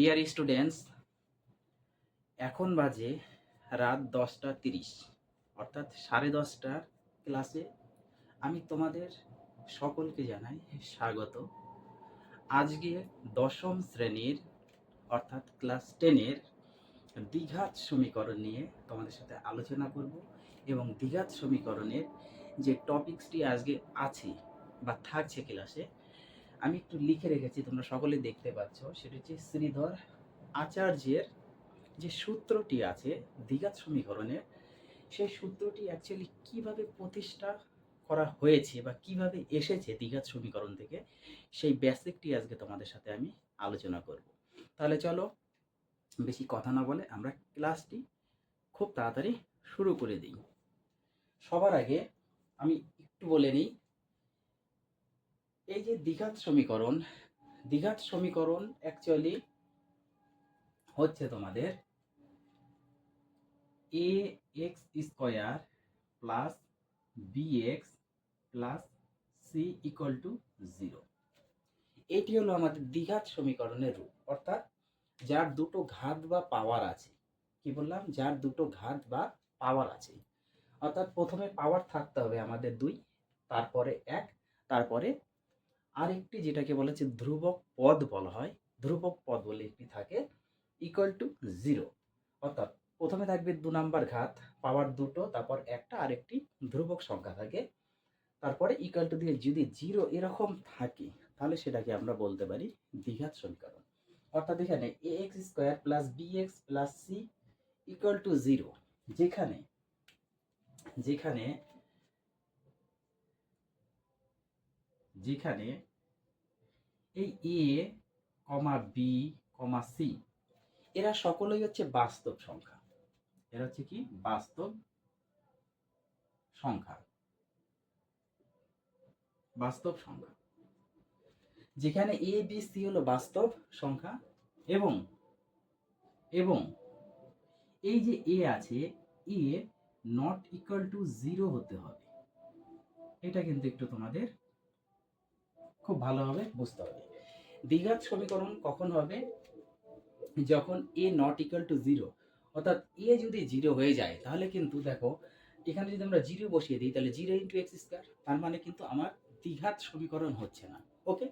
Dear students এখন বাজে রাত দশটা তিরিশ। অর্থাৎ সাড়ে দশটার ক্লাসে আমি তোমাদের সকলকে জানাই স্বাগত। আজকে দশম শ্রেণির, অর্থাৎ ক্লাস টেনের দ্বিঘাত সমীকরণ নিয়ে তোমাদের সাথে আলোচনা করব এবং দ্বিঘাত সমীকরণের যে টপিকসটি আজকে আছে বা থাকছে ক্লাসে আমি একটু লিখে রেখেছি, তোমরা সকলে দেখতে পাচ্ছ। সেটা হচ্ছে শ্রীধর আচার্যের যে সূত্রটি আছে, দ্বিঘাত সমীকরণের সেই সূত্রটি অ্যাকচুয়ালি কীভাবে প্রতিষ্ঠা করা হয়েছে বা কীভাবে এসেছে দ্বিঘাত সমীকরণ থেকে, সেই বেসিকটি আজকে তোমাদের সাথে আমি আলোচনা করব। তাহলে চলো, বেশি কথা না বলে আমরা ক্লাসটি খুব তাড়াতাড়ি শুরু করে দিই। সবার আগে আমি একটু বলে নিই এই যে দ্বিঘাত সমীকরণ দ্বিঘাত সমীকরণ অ্যাকচুয়ালি হচ্ছে তোমাদের A X square plus B X plus C equal to zero এটি হলো আমাদের দ্বিঘাত সমীকরণের রূপ। অর্থাৎ যার দুটো ঘাত বা পাওয়ার আছে, কি বললাম? যার দুটো ঘাত বা পাওয়ার আছে। অর্থাৎ প্রথমে পাওয়ার থাকতে হবে আমাদের দুই, তারপরে এক, তারপরে আরেকটি যেটাকে বলেছে ধ্রুবক পদ বলা হয়। ধ্রুবক পদ বলে একটি থাকে ইকুয়াল টু জিরো অর্থাৎ প্রথমে থাকবে দু নাম্বার ঘাত, পাওয়ার দুটো, তারপর একটা, আরেকটি ধ্রুবক সংখ্যা থাকে। তারপরে ইকুয়াল টু দিয়ে যদি জিরো এরকম থাকে, তাহলে সেটাকে আমরা বলতে পারি দ্বিঘাত সমীকরণ। অর্থাৎ এখানে A X square plus B X plus C equal to zero যেখানে যেখানে যেখানে এই এ কমা বি কমা সি এরা সকলেই হচ্ছে বাস্তব সংখ্যা। এরা হচ্ছে কি? বাস্তব সংখ্যা। বাস্তব সংখ্যা। যেখানে এ বি সি হলো বাস্তব সংখ্যা এবং এবং এই যে এ আছে A not equal to zero হতে হবে। এটা কিন্তু একটু তোমাদের খুব ভালোভাবে বুঝতে হবে। দ্বিঘাত সমীকরণ কখন হবে? যখন A not equal to zero অর্থাৎ এ যদি জিরো হয়ে যায়, তাহলে কিন্তু দেখো, এখানে যদি আমরা জিরো বসিয়ে দিই, তাহলে জিরো ইন্টু এক্স স্কোয়ার তার মানে কিন্তু আমার দ্বিঘাত সমীকরণ হচ্ছে না। ওকে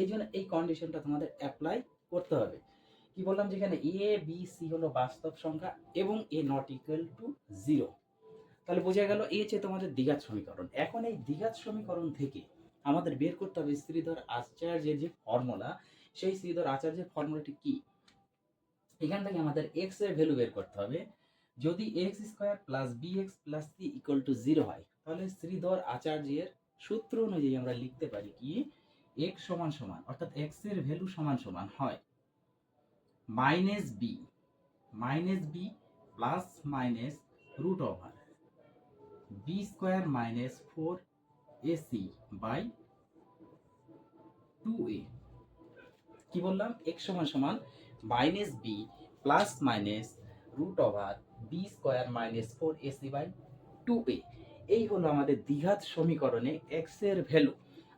এই জন্য এই কন্ডিশনটা তোমাদের অ্যাপ্লাই করতে হবে। কি বললাম যেখানে এ বি সি হলো বাস্তব সংখ্যা এবং A not equal to zero তাহলে বোঝা গেল এ হচ্ছে তোমাদের দ্বিঘাত সমীকরণ। এখন এই দ্বিঘাত সমীকরণ থেকে আমাদের বের করতে হবে শ্রীধর আচার্যের যে ফর্মুলা, সেই শ্রীধর আচার্যের ফর্মুলাটি কি? এখান থেকে আমাদের এক্সের ভ্যালু বের করতে হবে। যদি X square plus B X plus C equal to zero হয়, তাহলে শ্রীধর আচার্যের সূত্র অনুযায়ী আমরা লিখতে পারি কি? এক্স সমান সমান, অর্থাৎ এক্সের ভ্যালু সমান সমান হয়। Minus B minus B plus minus root over B square minus four AC by two A কি বললাম? এক্স সমান সমান minus B plus minus root over B square minus four AC by two A এই হলো আমাদের দ্বিঘাত সমীকরণে এক্সের ভ্যালু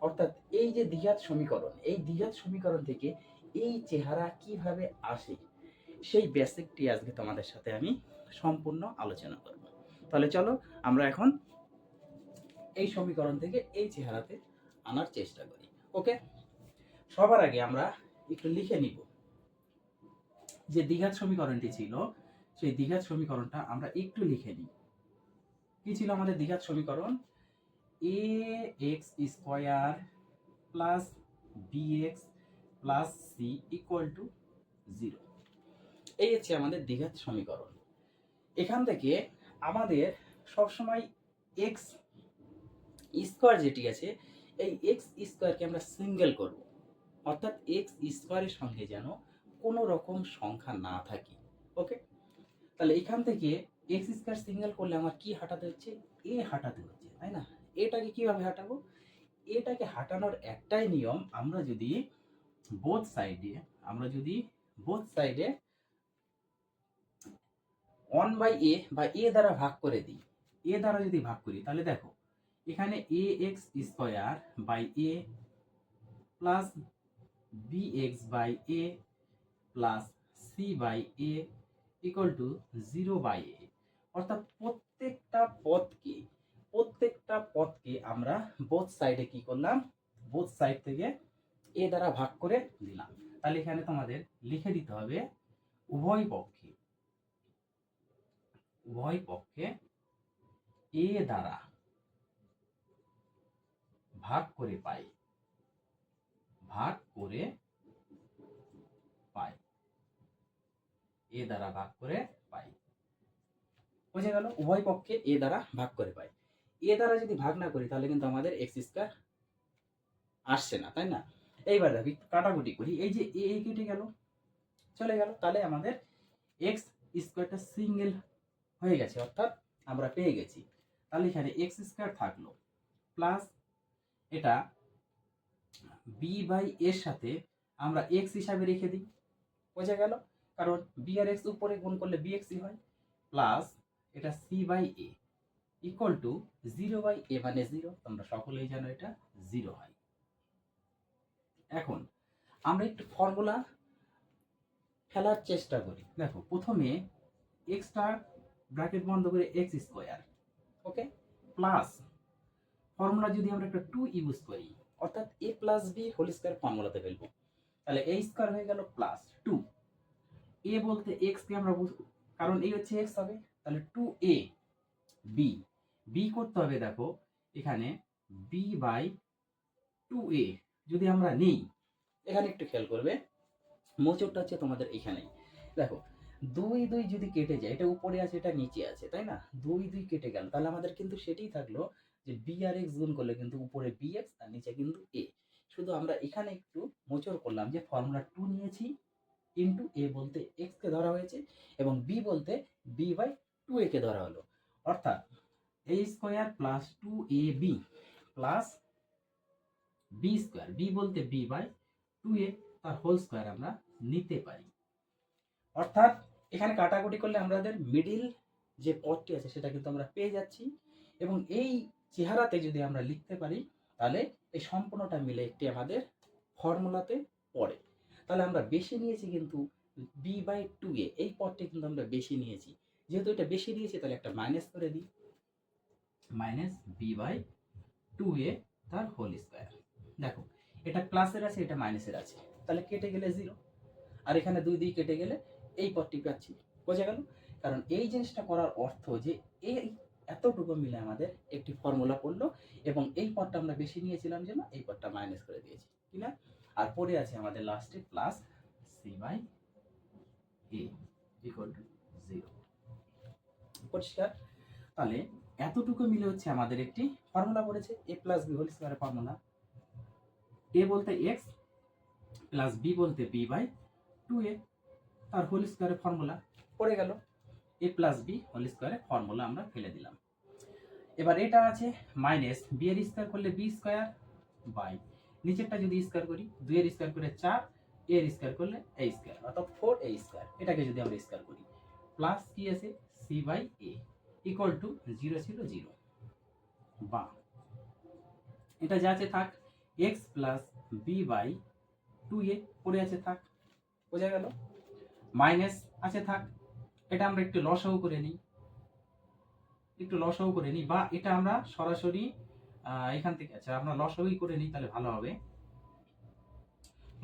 অর্থাৎ এই যে দ্বিঘাত সমীকরণ, এই দ্বিঘাত সমীকরণ থেকে এই চেহারা কীভাবে আসে, সেই বেসিকটি আজকে তোমাদের সাথে আমি সম্পূর্ণ আলোচনা করব। তাহলে চলো আমরা এখন এই সমীকরণ থেকে এই চেহারাতে আনার চেষ্টা করি। ওকে? সবার আগে আমরা একটু লিখে নিব। যে দ্বিঘাত সমীকরণটি ছিল, সেই দ্বিঘাত সমীকরণটা আমরা একটু লিখে নিই। কি ছিল আমাদের দ্বিঘাত সমীকরণ? A X square plus B X plus C equal to zero এই হচ্ছে আমাদের দ্বিঘাত সমীকরণ। এখান থেকে আমাদের সবসময় এক্স স্কোয়ার যেটি আছে, এই এক্স স্কোয়ারকে আমরা সিঙ্গেল করব। অর্থাৎ এক্স স্কোয়ারের সঙ্গে যেন কোনো রকম সংখ্যা না থাকে ওকে তাহলে এখান থেকে এক্স স্কোয়ার সিঙ্গেল করলে আমার কি হাঁটাতে হচ্ছে? এ হাঁটাতে হচ্ছে, তাই না? এটাকে কীভাবে হাঁটাবো? এটাকে হাঁটানোর একটাই নিয়ম আমরা যদি বোথ সাইডে আমরা যদি বোথ সাইডে ওয়ান বাই এ বা এ দ্বারা ভাগ করে দিই এ দ্বারা যদি ভাগ করি, তাহলে দেখো এখানে A X square by A plus B X by A plus C by A equal to zero by A অর্থাৎ প্রত্যেকটা পদকে প্রত্যেকটা পদকে আমরা বোথ সাইডে কি করলাম? বোথ সাইড থেকে এ দ্বারা ভাগ করে দিলাম তাহলে এখানে তোমাদের লিখে দিতে হবে উভয় পক্ষে উভয় পক্ষে এ দ্বারা ভাগ করে পাই। ভাগ করে পাই। এ দ্বারা ভাগ করে পাই। বুঝে গেল? উভয় পক্ষে এ দ্বারা ভাগ করে পাই। এ দ্বারা যদি ভাগ না করি, তাহলে কিন্তু আমাদের এক্স স্কোয়ার আসছে না, তাই না? এইবার দেখো, কাটাকুটি করি। এই যে এ কেটে গেল, চলে গেল। তাহলে আমাদের এক্স স্কোয়ারটা সিঙ্গেল হয়ে গেছে, অর্থাৎ আমরা পেয়ে গেছি। তাহলে এখানে এক্স স্কোয়ার থাকল, প্লাস এটা বি বাই এর সাথে আমরা এক্স হিসাবে রেখে দিই। বোঝা গেল? কারণ বি আর এক্স উপরে গুণ করলে বি এক্সই হয়। প্লাস এটা C by A equal to zero by A মানে জিরো তোমরা সকলেই জানো এটা জিরো হয়। এখন আমরা একটু ফর্মুলা ফেলার চেষ্টা করি। দেখো, প্রথমে এক্সট্রা ব্র্যাকেট বন্ধ করে X square okay plus formula যদি আমরা একটা টু ইউজ করি, অর্থাৎ A plus B whole square ফর্মুলাতে ফেলব, তাহলে এ স্কোয়ার হয়ে গেল প্লাস টু এ বলতে এক্স কে আমরা বুঝ কারণ এই হচ্ছে এক্স হবে, তাহলে টু এ বি বি করতে হবে দেখো, এখানে বি বাই টু এ যদি আমরা নেই, এখানে একটু খেয়াল করবে মোচরটা হচ্ছে তোমাদের এখানেই। দেখো, দুই দুই যদি কেটে যায়, এটা উপরে আছে, এটা নিচে আছে, তাই না? দুই দুই কেটে গেল, তাহলে আমাদের কিন্তু সেটাই থাকল যে বি আর এক্স গুণ করলে কিন্তু উপরে বি এক্স আর নিচে কিন্তু এ শুধু আমরা এখানে একটু মোচর করলাম যে ফর্মুলা টু নিয়েছি ইন্টু এ বলতে এক্স কে ধরা হয়েছে এবং বি বলতে বি বাই টু এ কে ধরা হলো। অর্থাৎ A square plus two A B plus B square B বলতে বি বাই টু এ তার হোল স্কোয়ার আমরা নিতে পারি। অর্থাৎ এখানে কাটাকুটি করলে আমাদের মিডিল যে পদটি আছে সেটা কিন্তু আমরা পেয়ে যাচ্ছি এবং এই চেহারাতে যদি আমরা লিখতে পারি, তাহলে এই সম্পূর্ণটা মিলে একটি আমাদের ফর্মুলাতে পড়ে। তাহলে আমরা বেশি নিয়েছি কিন্তু বি বাই টু এ এই পদটি কিন্তু আমরা বেশি নিয়েছি। যেহেতু এটা বেশি নিয়েছি, তাহলে একটা মাইনাস করে দিই। Minus B by two A তার হোল স্কোয়ার দেখো, এটা প্লাসের আছে, এটা মাইনাসের আছে। তাহলে কেটে গেলে জিরো আর এখানে দুই দুই কেটে গেলে এই পদটি পাচ্ছি। বোঝা গেল? কারণ এই জিনিসটা করার অর্থ যে এই এতটুকু মিলে আমাদের একটি ফর্মুলা পড়ল এবং এই পদটা আমরা বেশি নিয়েছিলাম যেন এই পদটা মাইনাস করে দিয়েছি, কি না? আর পড়ে আছে আমাদের লাস্টে plus C by A equal to zero পরিষ্কার? তাহলে এতটুকু মিলে হচ্ছে আমাদের একটি ফর্মুলা পড়েছে এ প্লাস বি হোল স্কোয়ারের ফর্মুলা এ বলতে এক্স প্লাস বি বলতে বি বাই টু এ তার হোল স্কোয়ারের ফর্মুলা পড়ে গেল। এ প্লাস বি হোল স্কোয়ারের ফর্মুলা আমরা ফেলে দিলাম। এবার এটা আছে মাইনাস বি এর স্কোয়ার করলে বি স্কোয়ার বাই নিচেরটা যদি স্কোয়ার করি, দুই এর স্কোয়ার করে চার এর স্কোয়ার করলে এ স্কোয়ার অর্থাৎ ফোর এ স্কোয়ার এটাকে যদি আমরা স্কোয়ার করি প্লাস কি আছে? C by A equal to zero ছিল জিরো বা। এটা যা আছে থাক X plus B by two A পড়ে আছে থাক। বোঝা গেল? মাইনাস আছে থাক এটা আমরা একটু লসাও করে নিই। একটু লসাও করে নিই বা এটা আমরা সরাসরি এখান থেকে আচ্ছা আমরা লসাউই করে নিই তাহলে ভালো হবে।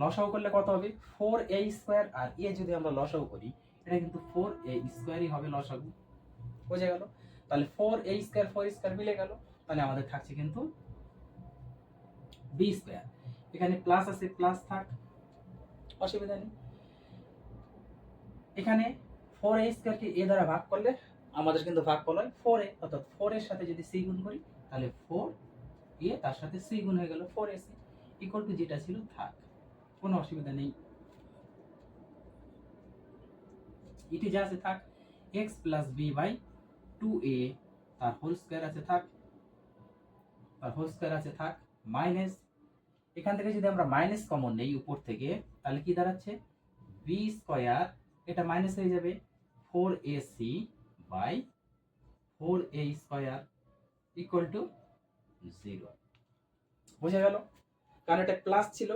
লসাও করলে কত হবে? ফোর এ স্কোয়ার আর এ যদি আমরা লসাও করি, এটা কিন্তু ফোর এ স্কোয়ারই হবে লসাগু। বোঝা গেল? তাহলে four A square four square মিলে গেল। তাহলে আমাদের থাকছে কিন্তু বি স্কোয়ার এখানে প্লাস আছে প্লাস থাক। অসুবিধা নেই। এখানে ফোর এ স্কোয়ারকে এ দ্বারা ভাগ করলে আমাদের কিন্তু ভাগ করল ফোর এ অর্থাৎ ফোর এর সাথে যদি সি গুণ করি, তাহলে ফোর এ তার সাথে সি গুণ হয়ে গেল four A C equal to যেটা ছিল থাক, কোনো অসুবিধা নেই। এটি যা আছে থাক X plus B by two A তার হোল স্কোয়ার আছে থাক, তার হোল স্কোয়ার আছে থাক মাইনাস এখান থেকে যদি আমরা মাইনাস কমন নেই উপর থেকে, তাহলে কি দাঁড়াচ্ছে? বি স্কোয়ার এটা মাইনাস হয়ে যাবে। Four A C by four A square equal to zero বোঝা গেল? কারণ এটা প্লাস ছিল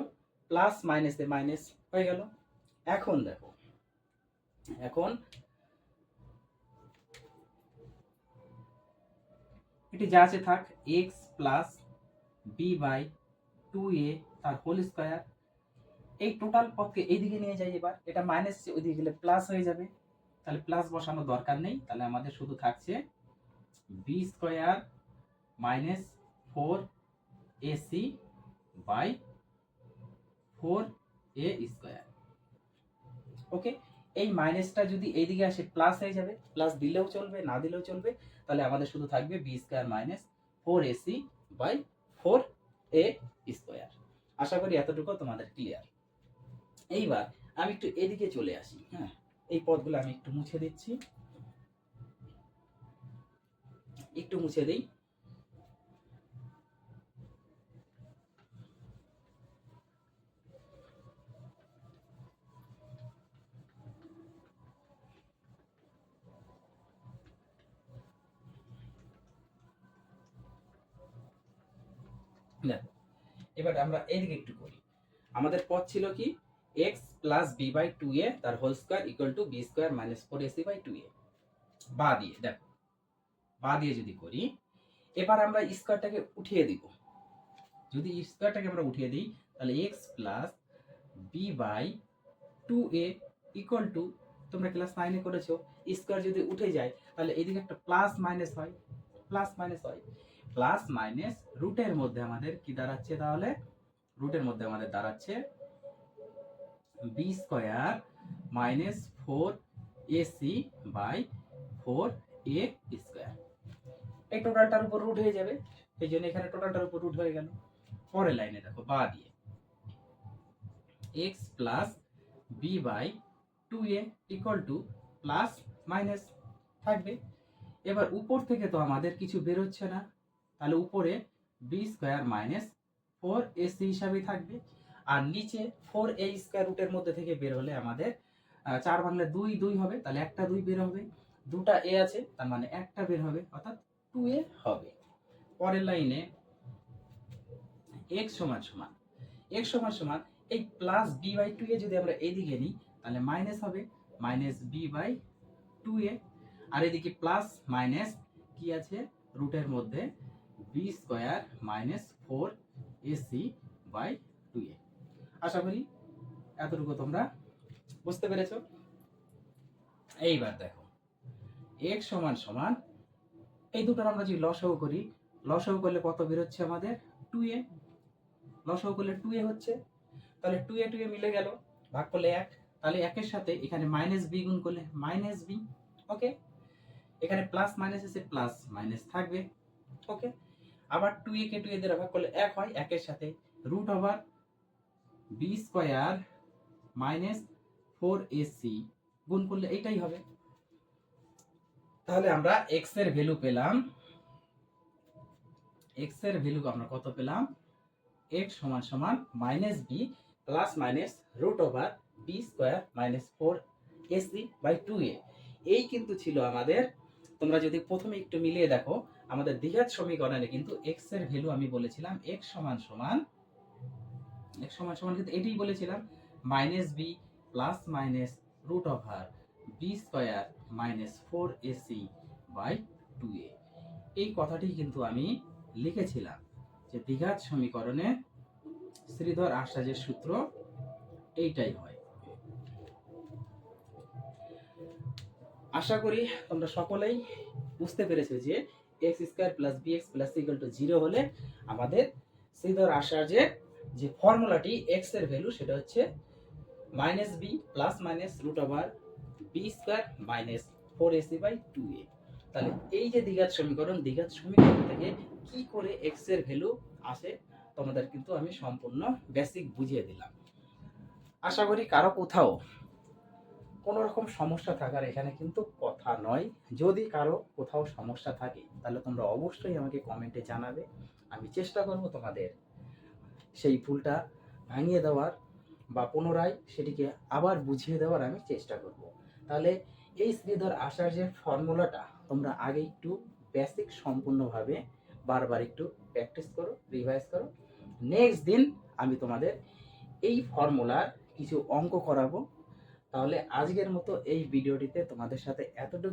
প্লাস মাইনাসে মাইনাস হয়ে গেল। এখন দেখো, এখন এটি যা আছে থাক X plus B by two A তার হোল স্কোয়ার এই টোটাল পদকে এইদিকে নিয়ে যাই এবার, এটা মাইনাস ওইদিকে গেলে প্লাস হয়ে যাবে। তাহলে প্লাস বসানোর দরকার নেই। তাহলে আমাদের শুধু থাকছে B square minus four AC by four A square okay এই মাইনাসটা যদি এইদিকে আসে প্লাস হয়ে যাবে। প্লাস দিলেও চলবে, না দিলেও চলবে। তাহলে আমাদের শুধু থাকবে B square minus four AC by four A square আশা করি এতটুকু তোমাদের ক্লিয়ার এইবার আমি একটু এদিকে চলে আসি হ্যাঁ। এই পদগুলো আমি একটু মুছে দিচ্ছি। একটু মুছে দিই। দেখো, এবার আমরা এদিকে একটু করি। আমাদের পথ ছিল কি? X plus B by two A তার whole square equal to B square minus four AC by two A বা দিয়ে, দেখো, বা দিয়ে যদি করি, এবার আমরা স্কোয়ারটাকে উঠিয়ে দিব। যদি স্কোয়ারটাকে আমরা উঠিয়ে দিই, তাহলে X plus B by two A equal to তোমরা ক্লাস নাইনে করেছ স্কোয়ার যদি উঠে যায়, তাহলে এদিকে একটা প্লাস মাইনাস হয় প্লাস মাইনাস হয়। প্লাস মাইনাস রুটের মধ্যে আমাদের কি দাঁড়াচ্ছে তাহলে? রুটের মধ্যে আমাদের দাঁড়াচ্ছে B square minus four AC by four A square এই টোটালটার উপর রুট হয়ে যাবে। এই জন্য এখানে টোটালটার উপর রুট হয়ে গেল। পরের লাইনে দেখো, বা দিয়ে। X plus B by two A equal to plus minus থাকবে। এবার উপর থেকে তো আমাদের কিছু বেরোচ্ছে না। তাহলে উপরে B square minus four AC হিসাবে থাকবে। আর নিচে ফোর এ স্কোয়ার রুটের মধ্যে থেকে বের হলে আমাদের চার বাংলা দুই দুই হবে, তাহলে একটা দুই বের হবে। দুটা এ আছে, তার মানে একটা বের হবে, অর্থাৎ টু এ হবে। পরের লাইনে এক্স সমান সমান এক্স সমান সমান, এই plus B by two A যদি আমরা এদিকে নিই, তাহলে মাইনাস হবে minus B by two A আর এদিকে প্লাস মাইনাস কি আছে? রুটের মধ্যে B square minus four AC by two A আশা করি এতটুকু তোমরা বুঝতে পেরেছ। এইবার দেখো এক সমান সমান, এই দুটোর আমরা যদি লসও করি, লসাগু করলে কত বেরোচ্ছে আমাদের? টু এ লসাগু করলে টু এ হচ্ছে। তাহলে টু এ টু এ মিলে গেল, ভাগ করলে এক। তাহলে একের সাথে এখানে মাইনাস বি গুণ করলে মাইনাস বি ওকে এখানে প্লাস মাইনাস এসে প্লাস মাইনাস থাকবে ওকে আবার টু এ কে টু এ দ্বারা ভাগ করলে এক হয়, একের সাথে root over B square minus four AC গুণ করলে এইটাই হবে। তাহলে আমরা এক্সের ভ্যালু পেলাম। এক্সের ভ্যালু আমরা কত পেলাম? এক্স সমান সমান minus B plus minus root over B square minus four AC by two A এই কিন্তু ছিল আমাদের, তোমরা যদি প্রথমে একটু মিলিয়ে দেখো, আমাদের দ্বিঘাত সমীকরণে কিন্তু এক্সের ভ্যালু আমি বলেছিলাম এক্স সমান সমান এক্স সমান সমান কিন্তু এটাই বলেছিলাম minus B plus minus root over B square minus four AC by two A এই কথাটি কিন্তু আমি লিখেছিলাম যে দ্বিঘাত সমীকরণে শ্রীধর আশ্বাজের সূত্র এইটাই হয়। আশা করি তোমরা সকলেই বুঝতে পেরেছ যে X square plus B X plus equal to zero হলে আমাদের শ্রীধর আশ্বাজের যে ফর্মুলাটি এক্সের ভ্যালু সেটা হচ্ছে minus B plus minus root over B square minus four AC by two A তাহলে এই যে দ্বিঘাত সমীকরণ দ্বিঘাত সমীকরণ থেকে কি করে এক্সের ভ্যালু আসে, তোমাদের কিন্তু আমি সম্পূর্ণ বেসিক বুঝিয়ে দিলাম। আশা করি কারও কোথাও কোনো রকম সমস্যা থাকার এখানে কিন্তু কথা নয়। যদি কারও কোথাও সমস্যা থাকে, তাহলে তোমরা অবশ্যই আমাকে কমেন্টে জানাবে। আমি চেষ্টা করব তোমাদের সেই ভুলটা ভাঙিয়ে দেওয়ার বা পুনরায় সেটিকে আবার বুঝিয়ে দেওয়ার আমি চেষ্টা করব। তাহলে এই শ্রীধর আসার যে ফর্মুলাটা, তোমরা আগে একটু বেসিক সম্পূর্ণভাবে বারবার একটু প্র্যাকটিস করো রিভাইজ করো। নেক্সট দিন আমি তোমাদের এই ফর্মুলার কিছু অঙ্ক করাবো। তাহলে আজকের মতো এই ভিডিওটিতে তোমাদের সাথে এতটুকু।